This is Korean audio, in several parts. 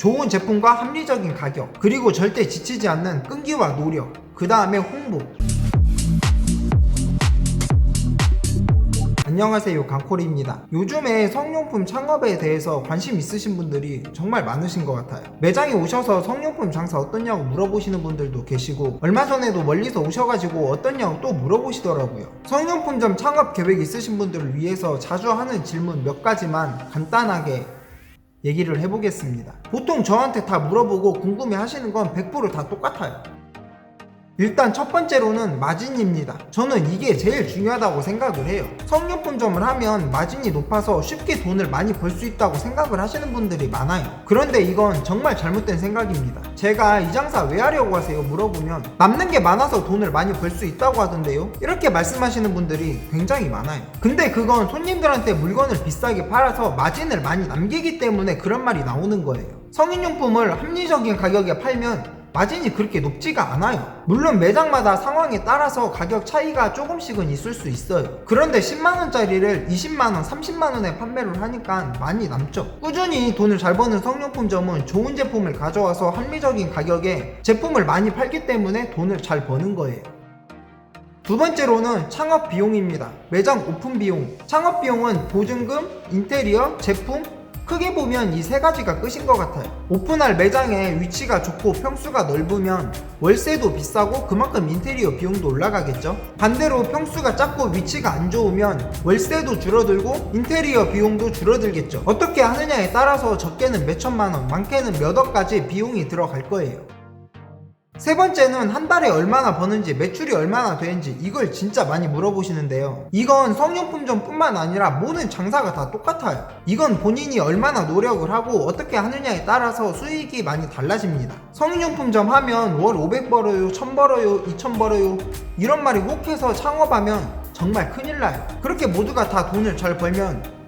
좋은 제품과 합리적인 가격, 그리고 절대 지치지 않는 끈기와 노력, 그 다음에 홍보. 안녕하세요 강콜입니다. 요즘에 성용품 창업에 대해서 관심 있으신 분들이 정말 많으신 것 같아요. 매장에 오셔서 성용품 장사 어떻냐고 물어보시는 분들도 계시고 얼마 전에도 멀리서 오셔가지고 어떻냐고 또 물어보시더라고요. 성용품점 창업 계획 있으신 분들을 위해서 자주 하는 질문 몇 가지만 간단하게 얘기를 해보겠습니다. 보통 저한테 다 물어보고 궁금해 하시는 건 100%다 똑같아요 일단 첫 번째로는 마진입니다. 저는 이게 제일 중요하다고 생각을 해요. 성용품점을 하면 마진이 높아서 쉽게 돈을 많이 벌 수 있다고 생각을 하시는 분들이 많아요. 그런데 이건 정말 잘못된 생각입니다. 제가 이 장사 왜 하려고 하세요? 물어보면 남는 게 많아서 돈을 많이 벌 수 있다고 하던데요? 이렇게 말씀하시는 분들이 굉장히 많아요. 근데 그건 손님들한테 물건을 비싸게 팔아서 마진을 많이 남기기 때문에 그런 말이 나오는 거예요. 성인용품을 합리적인 가격에 팔면 마진이 그렇게 높지가 않아요. 물론 매장마다 상황에 따라서 가격 차이가 조금씩은 있을 수 있어요. 그런데 10만원짜리를 20만원, 30만원에 판매를 하니까 많이 남죠. 꾸준히 돈을 잘 버는 성용품점은 좋은 제품을 가져와서 합리적인 가격에 제품을 많이 팔기 때문에 돈을 잘 버는 거예요. 두 번째로는 창업 비용입니다. 매장 오픈 비용. 창업 비용은 보증금, 인테리어, 제품, 크게 보면 이 세 가지가 끝인 것 같아요. 오픈할 매장의 위치가 좋고 평수가 넓으면 월세도 비싸고 그만큼 인테리어 비용도 올라가겠죠. 반대로 평수가 작고 위치가 안 좋으면 월세도 줄어들고 인테리어 비용도 줄어들겠죠. 어떻게 하느냐에 따라서 적게는 몇 천만 원, 많게는 몇 억까지 비용이 들어갈 거예요. 세 번째는 한 달에 얼마나 버는지 매출이 얼마나 되는지 이걸 진짜 많이 물어보시는데요. 이건 성용품점 뿐만 아니라 모든 장사가 다 똑같아요. 이건 본인이 얼마나 노력을 하고 어떻게 하느냐에 따라서 수익이 많이 달라집니다. 성인용품점 하면 월 500 벌어요, 1000 벌어요, 2000 벌어요 이런 말이 혹해서 창업하면 정말 큰일 나요. 그렇게 모두가 다 돈을 잘 벌면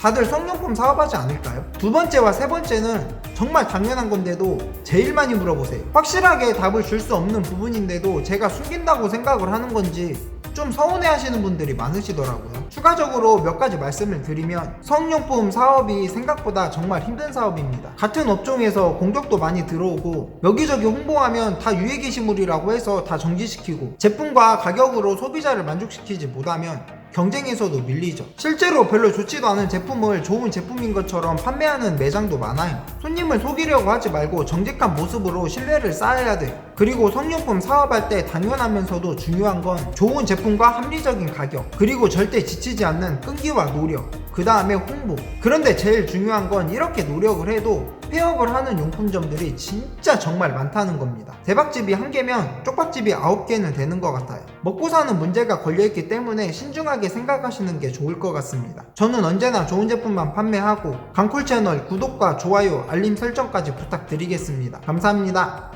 다들 성용품 사업하지 않을까요? 두 번째와 세 번째는 정말 당연한 건데도 제일 많이 물어보세요. 확실하게 답을 줄 수 없는 부분인데도 제가 숨긴다고 생각을 하는 건지 좀 서운해 하시는 분들이 많으시더라고요. 추가적으로 몇 가지 말씀을 드리면 성용품 사업이 생각보다 정말 힘든 사업입니다. 같은 업종에서 공격도 많이 들어오고 여기저기 홍보하면 다 유해 게시물이라고 해서 다 정지시키고 제품과 가격으로 소비자를 만족시키지 못하면 경쟁에서도 밀리죠. 실제로 별로 좋지도 않은 제품을 좋은 제품인 것처럼 판매하는 매장도 많아요. 손님을 속이려고 하지 말고 정직한 모습으로 신뢰를 쌓아야 돼요. 그리고 성용품 사업할 때 당연하면서도 중요한 건 좋은 제품과 합리적인 가격, 그리고 절대 지치지 않는 끈기와 노력, 그 다음에 홍보. 그런데 제일 중요한 건 이렇게 노력을 해도 폐업을 하는 용품점들이 진짜 정말 많다는 겁니다. 대박집이 한 개면 쪽박집이 아홉 개는 되는 것 같아요. 먹고 사는 문제가 걸려있기 때문에 신중하게 생각하시는 게 좋을 것 같습니다. 저는 언제나 좋은 제품만 판매하고 강콜 채널 구독과 좋아요, 알림 설정까지 부탁드리겠습니다. 감사합니다.